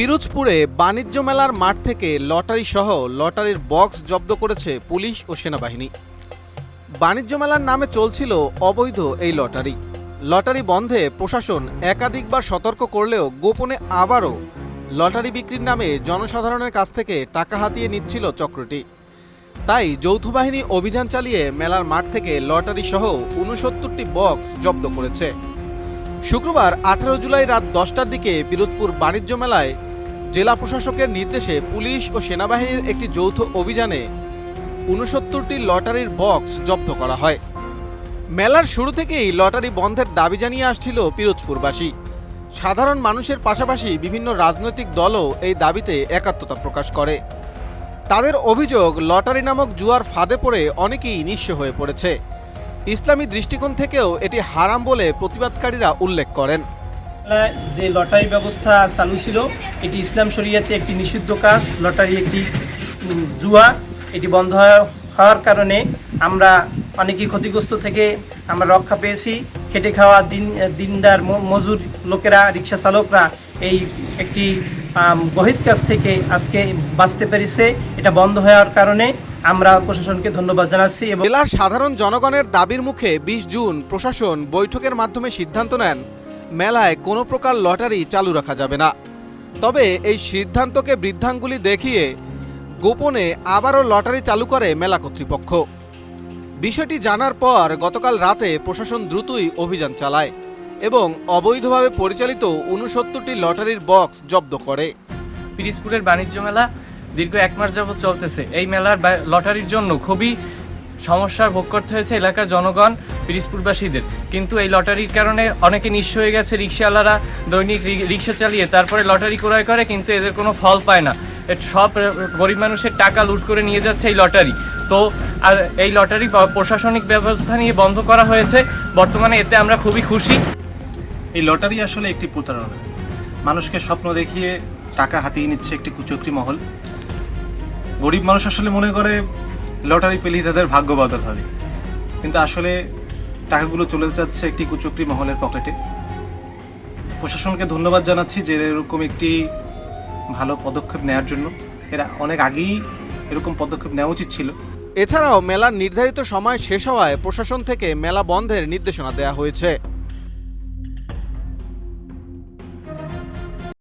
পিরোজপুরে বাণিজ্য মেলার মাঠ থেকে লটারি সহ লটারির বক্স জব্দ করেছে পুলিশ ও সেনাবাহিনী। বাণিজ্য মেলার নামে চলছিল অবৈধ এই লটারি। লটারি বন্ধে প্রশাসন একাধিকবার সতর্ক করলেও গোপনে আবারও লটারি বিক্রির নামে জনসাধারণের কাছ থেকে টাকা হাতিয়ে নিচ্ছিল চক্রটি। তাই যৌথ বাহিনী অভিযান চালিয়ে মেলার মাঠ থেকে লটারি সহ উনসত্তরটি বক্স জব্দ করেছে। শুক্রবার আঠারো জুলাই রাত দশটার দিকে পিরোজপুর বাণিজ্য মেলায় জেলা প্রশাসকের নির্দেশে পুলিশ ও সেনাবাহিনীর একটি যৌথ অভিযানে উনসত্তরটি লটারির বক্স জব্দ করা হয়। মেলার শুরু থেকেই লটারি বন্ধের দাবি জানিয়ে আসছিল পিরোজপুরবাসী। সাধারণ মানুষের পাশাপাশি বিভিন্ন রাজনৈতিক দলও এই দাবিতে একাত্মতা প্রকাশ করে। তাদের অভিযোগ, লটারি নামক জুয়ার ফাঁদে পড়ে অনেকেই নিঃস্ব হয়ে পড়েছে। ইসলামী দৃষ্টিকোণ থেকেও এটি হারাম বলে প্রতিবাদকারীরা উল্লেখ করেন। যে লটারি ব্যবস্থা চালু ছিল, এটি ইসলাম শরিয়াতে একটি নিষিদ্ধ কাজ। লটারি একটি জুয়া, এটি বন্ধ হওয়া- হওয়ার কারণে আমরা অনেকেই ক্ষতিগ্রস্ত থেকে আমরা রক্ষা পেয়েছি। খেটে খাওয়া দিন, দিনদার মজুর লোকেরা, রিক্সা চালকরা এই একটি গহিত কাজ থেকে আজকে বাঁচতে পেরেছে। এটা বন্ধ হওয়ার কারণে আমরা প্রশাসনকে ধন্যবাদ জানাচ্ছি এবং জেলার সাধারণ জনগণের দাবির মুখে বিশ জুন প্রশাসন বৈঠকের মাধ্যমে সিদ্ধান্ত নেন। মেলায় কোনো প্রকার লটারি চালু রাখা যাবে না। তবে এই সিদ্ধান্তকে বৃদ্ধাঙ্গুলি দেখিয়ে গোপনে আবারও লটারি চালু করে মেলা কর্তৃপক্ষ। বিষয়টি জানার পর গতকাল রাতে প্রশাসন দ্রুতই অভিযান চালায় এবং অবৈধভাবে পরিচালিত উনসত্তরটি লটারির বক্স জব্দ করে। পিরিজপুরের বাণিজ্য মেলা দীর্ঘ এক মাস যাবৎ চলতেছে। এই মেলার লটারির জন্য খুবই সমস্যার ভোগ করতে হয়েছে এলাকার জনগণ, পিরিজপুরবাসীদের। কিন্তু এই লটারির কারণে অনেকে নিঃস্ব হয়ে গেছে রিক্সাওয়ালারা, দৈনিক রিক্সা চালিয়ে, তারপরে লটারি ক্রয় করে, কিন্তু এদের কোনো ফল পায় না। সব গরিব মানুষের টাকা লুট করে নিয়ে যাচ্ছে এই লটারি। তো, আর এই লটারি প্রশাসনিক ব্যবস্থা নিয়ে বন্ধ করা হয়েছে। বর্তমানে এতে আমরা খুবই খুশি। এই লটারি আসলে একটি প্রতারণা। মানুষকে স্বপ্ন দেখিয়ে টাকা হাতিয়ে নিচ্ছে একটি কুচক্রি মহল। গরিব মানুষ আসলে মনে করে লটারি পেলেই তাদের ভাগ্য বদল হবে। কিন্তু আসলে টাকাগুলো চলে যাচ্ছে একটি কুচক্রি মহলের পকেটে। প্রশাসনকে ধন্যবাদ জানাচ্ছি যে এরকম একটি ভালো পদক্ষেপ নেওয়ার জন্য। এরা অনেক আগেই এরকম পদক্ষেপ নেওয়া উচিত ছিল। এছাড়াও মেলার নির্ধারিত সময় শেষ হওয়ায় প্রশাসন থেকে মেলা বন্ধের নির্দেশনা দেওয়া হয়েছে।